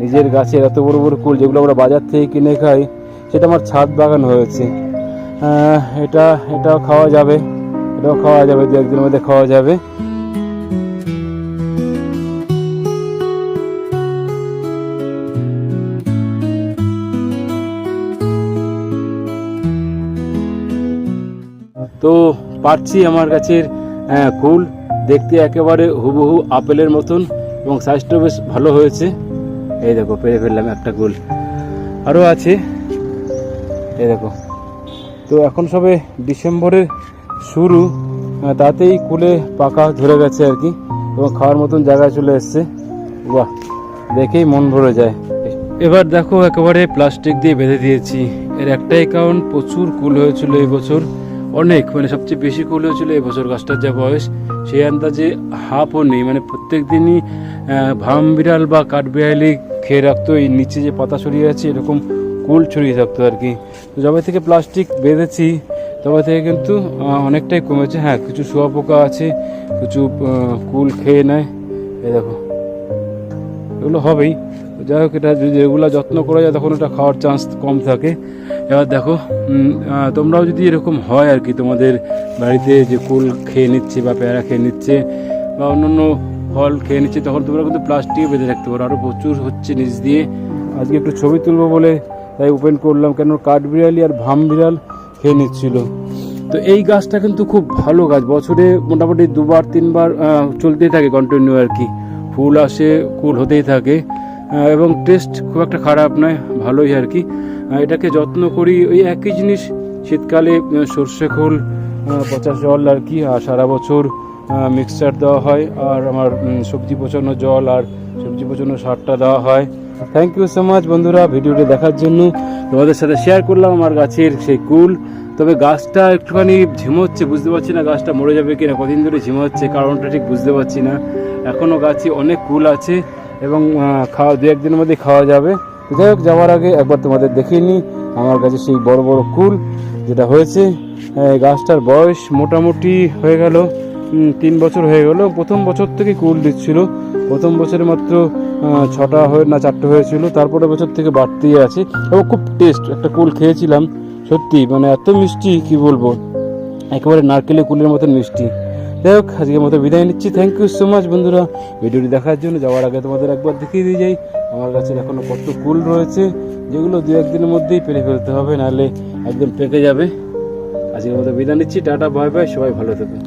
নিজের গাছের এত বড় বড় কুল যেগুলো আমরা বাজার থেকে কিনে খাই, সেটা আমার ছাদ বাগান হয়েছে। এটা, এটাও খাওয়া যাবে, এটাও খাওয়া যাবে, দু একদিনের মধ্যে খাওয়া যাবে। তো পাচ্ছি আমার গাছের কুল, দেখতে একেবারে হুবহু আপেলের মতন এবং সাইজটাও বেশ ভালো হয়েছে। এই দেখো, পেরে ফেললাম একটা কুল আরও আছে। এই দেখো। তো এখন সবে ডিসেম্বরের শুরু তাতেই কুলে পাকা ধরে গেছে আর কি, এবং খাওয়ার মতন জায়গায় চলে এসছে। বাহ, দেখেই মন ভরে যায়। এবার দেখো, একেবারে প্লাস্টিক দিয়ে বেঁধে দিয়েছি। এর একটাই কারণ, প্রচুর কুল হয়েছিল এই বছর। অনেক মানে সবচেয়ে বেশি কুল হয়েছিল এই বছর গাছটার যা বয়স, সেই আন্দাজে হাফও নেই। মানে প্রত্যেক দিনই ভাম বিড়াল বা কাঠবিড়ালি খেয়ে রাখতো। এই নিচে যে পাতা ছড়িয়ে আছে, এরকম কুল ছড়িয়ে থাকতো আর কি। তো যবে থেকে প্লাস্টিক বেঁধেছি, তবে থেকে কিন্তু অনেকটাই কমেছে। হ্যাঁ কিছু শুয়াপোকা আছে, কিছু কুল খেয়ে নেয়। এই দেখো, এগুলো হবেই। যাই হোক, এটা যদি রেগুলার যত্ন করা যায়, তখন এটা খাওয়ার চান্স কম থাকে। এবার দেখো তোমরাও যদি এরকম হয় আর কি, তোমাদের বাড়িতে যে কুল খেয়ে নিচ্ছে বা পেয়ারা খেয়ে নিচ্ছে বা অন্যান্য ফল খেয়ে নিচ্ছে, তখন তোমরা কিন্তু প্লাস্টিকে বেঁধে রাখতে পারো। আরও প্রচুর হচ্ছে নিচ দিয়ে। আজকে একটু ছবি তুলবো বলে তাই ওপেন করলাম কেন কাঠ বিড়ালি আর ভাম বিড়াল খেয়ে নিচ্ছিল। তো এই গাছটা কিন্তু খুব ভালো গাছ। বছরে মোটামুটি দুবার, তিনবার চলতেই থাকে কন্টিনিউ আর কি। ফুল আসে, কুল হতেই থাকে। এবং টেস্ট খুব একটা খারাপ নয়, ভালোই আর কি। এটাকে যত্ন করি, ওই একই জিনিস, শীতকালে সর্ষে খোল পচা জল আর কি, আর সারা বছর মিক্সচার দেওয়া হয়, আর আমার সবজি পচানো জল আর সবজি পচানো সারটা দেওয়া হয়। থ্যাংক ইউ সো মাচ বন্ধুরা ভিডিওটি দেখার জন্য। তোমাদের সাথে শেয়ার করলাম আমার গাছের সেই কুল। তবে গাছটা একটুখানি ঝিমোচ্ছে বুঝতে পারছি না গাছটা মরে যাবে কিনা, কদিন ধরে ঝিমোচ্ছে কারণটা ঠিক বুঝতে পারছি না। এখনও গাছে অনেক কুল আছে। এবং খাওয়া, দু একদিনের মধ্যে খাওয়া যাবে। যাই হোক, যাওয়ার আগে একবার তোমাদের দেখিয়ে নিই, আমার কাছে সেই বড় বড় কুল যেটা হয়েছে। গাছটার বয়স মোটামুটি হয়ে গেল তিন বছর হয়ে গেল। প্রথম বছর থেকে কুল দিচ্ছিল। প্রথম বছরে মাত্র ছটা হয়ে, না, চারটে হয়েছিল। তারপরে বছর থেকে বাড়তেই আছে। এবং খুব টেস্ট একটা কুল খেয়েছিলাম, সত্যি। মানে এত মিষ্টি, কি বলব? একেবারে নারকেলের কুলের মতন মিষ্টি। যাই হোক আজকের মতো বিদায় নিচ্ছি। থ্যাংক ইউ সো মাচ বন্ধুরা। ভিডিওটি দেখার জন্য যাওয়ার আগে তোমাদের একবার দেখিয়ে দিয়ে যাই। আমার কাছে এখনও কত কুল রয়েছে, যেগুলো দু একদিনের মধ্যেই পেরে ফেলতে হবে, নাহলে একদম পেকে যাবে। আজকের মতো বিদায় নিচ্ছি। টাটা বাই বাই সবাই ভালো থাকুন